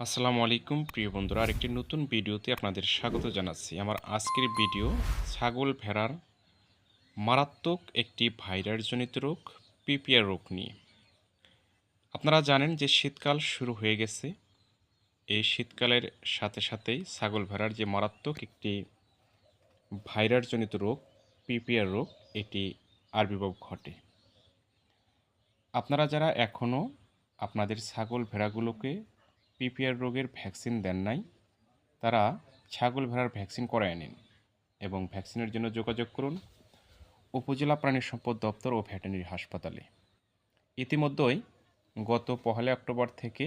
আসসালামু আলাইকুম, প্রিয় বন্ধুরা। আরেকটি নতুন ভিডিওতে আপনাদের স্বাগত জানাচ্ছি। আমার আজকের ভিডিও ছাগল ভেড়ার মারাত্মক একটি ভাইরাসজনিত রোগ, পিপিআর রোগ নিয়ে। আপনারা জানেন যে শীতকাল শুরু হয়ে গেছে। এই শীতকালের সাথে সাথেই ছাগল ভেড়ার যে মারাত্মক একটি ভাইরাসজনিত রোগ, পিপিআর রোগ, এটি আবির্ভাব ঘটে। আপনারা যারা এখনও আপনাদের ছাগল ভেড়াগুলোকে পিপিআর রোগের ভ্যাকসিন দেন নাই। তারা ছাগল ভেড়ার ভ্যাকসিন করায় নিন এবং ভ্যাকসিনের জন্য যোগাযোগ করুন উপজেলা প্রাণী সম্পদ দপ্তর ও ভেটেরিনারি হাসপাতালে। ইতিমধ্যেই গত পহেলা অক্টোবর থেকে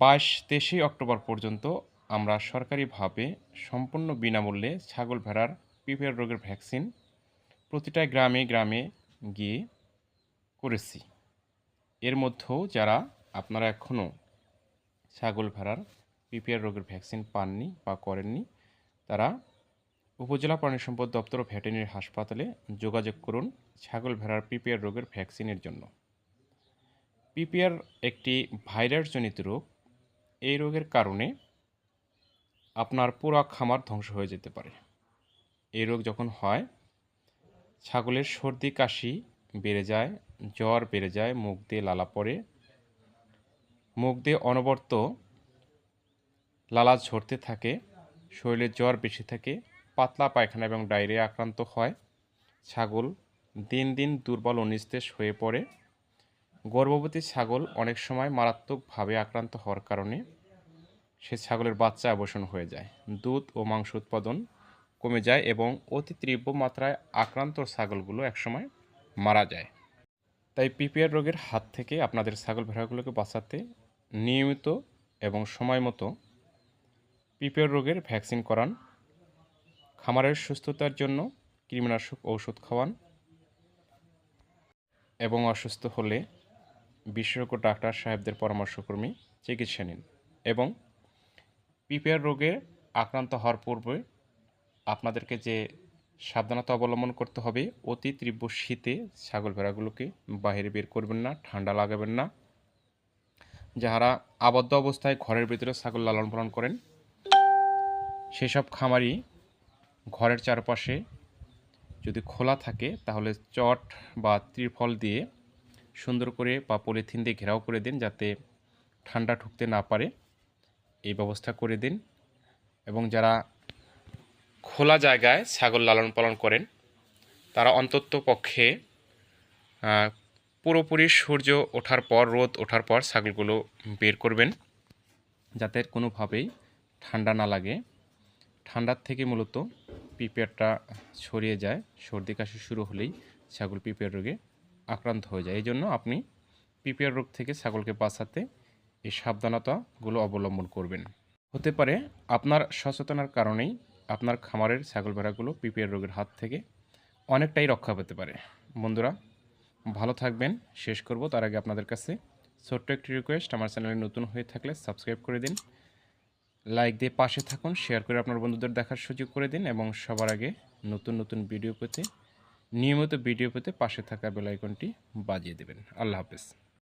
বাইশ তেইশে অক্টোবর পর্যন্ত আমরা সরকারিভাবে সম্পূর্ণ বিনামূল্যে ছাগল ভেড়ার পিপিআর রোগের ভ্যাকসিন প্রতিটা গ্রামে গ্রামে গিয়ে করেছি। এর মধ্যেও যারা আপনারা এখনও ছাগল ভেড়ার পিপিআর রোগের ভ্যাকসিন পাননি বা করেননি, তারা উপজেলা প্রাণী সম্পদ দপ্তর ও হাসপাতালে যোগাযোগ করুন ছাগল ভেড়ার পিপিআর রোগের ভ্যাকসিনের জন্য। পিপিআর একটি ভাইরাসজনিত রোগ। এই রোগের কারণে আপনার পুরো খামার ধ্বংস হয়ে যেতে পারে। এই রোগ যখন হয়, ছাগলের সর্দি, কাশি বেড়ে যায়, জ্বর বেড়ে যায়, মুখ দিয়ে লালা পড়ে মুখ দিয়ে অনবর্ত লালা ঝরতে থাকে, শরীরে জ্বর বেশি থাকে, পাতলা পায়খানা এবং ডায়রিয়া আক্রান্ত হয়, ছাগল দিন দিন দুর্বল ও নিস্তেজ হয়ে পড়ে। গর্ভবতী ছাগল অনেক সময় মারাত্মকভাবে আক্রান্ত হওয়ার কারণে সে ছাগলের বাচ্চা অবসান হয়ে যায়। দুধ ও মাংস উৎপাদন কমে যায় এবং অতি তীব্র মাত্রায় আক্রান্ত ছাগলগুলো একসময় মারা যায়। তাই পিপিআর রোগের হাত থেকে আপনাদের ছাগল ভেড়াগুলোকে বাঁচাতে নিয়মিত এবং সময় মতো পিপিআর রোগের ভ্যাকসিন করান। খামারের সুস্থতার জন্য কৃমিনাশক ঔষধ খাওয়ান এবং অসুস্থ হলে বিশেষজ্ঞ ডাক্তার সাহেবদের পরামর্শক্রমে চিকিৎসা নিন এবং পিপিআর রোগে আক্রান্ত হওয়ার পূর্বে আপনাদেরকে যে সাবধানতা অবলম্বন করতে হবে। অতি তীব্র শীতে ছাগল ভেড়াগুলোকে বাইরে বের করবেন না, ঠান্ডা লাগাবেন না। যাহারা আবদ্ধ অবস্থায় ঘরের ভিতরে ছাগল লালন পালন করেন, সেসব খামারই ঘরের চারপাশে যদি খোলা থাকে, তাহলে চট বা ত্রিফল দিয়ে সুন্দর করে বা পলিথিন দিয়ে ঘেরাও করে দিন যাতে ঠান্ডা ঢুকতে না পারে। এই ব্যবস্থা করে দিন এবং যারা খোলা জায়গায় ছাগল লালন পালন করেন। তারা অন্তত পক্ষে পুরোপুরি সূর্য ওঠার পর, রোদ ওঠার পর ছাগলগুলো বের করবেন। যাতে কোনোভাবেই ঠান্ডা না লাগে। ঠান্ডার থেকে মূলত পিঁপড়টা ছড়িয়ে যায়। সর্দি কাশি শুরু হলেই ছাগল পিঁপড় রোগে আক্রান্ত হয়ে যায়। এই জন্য আপনি পিঁপড় রোগ থেকে ছাগলকে বাঁচাতে এই সাবধানতাগুলো অবলম্বন করবেন। হতে পারে আপনার সচেতনার কারণেই আপনার খামারের ছাগল ভেড়াগুলো পিপিআর রোগের হাত থেকে অনেকটাই রক্ষা পেতে পারে। বন্ধুরা, ভালো থাকবেন। শেষ করব তার আগে আপনাদের কাছে ছোট্ট একটি রিকোয়েস্ট আমার চ্যানেলে নতুন হয়ে থাকলে সাবস্ক্রাইব করে দিন। লাইক দিয়ে পাশে থাকুন শেয়ার করে আপনার বন্ধুদের দেখার সুযোগ করে দিন এবং সবার আগে নতুন নতুন ভিডিও পেতে, নিয়মিত ভিডিও পেতে পাশে থাকা বেলাইকনটি বাজিয়ে দেবেন। আল্লাহ হাফেজ।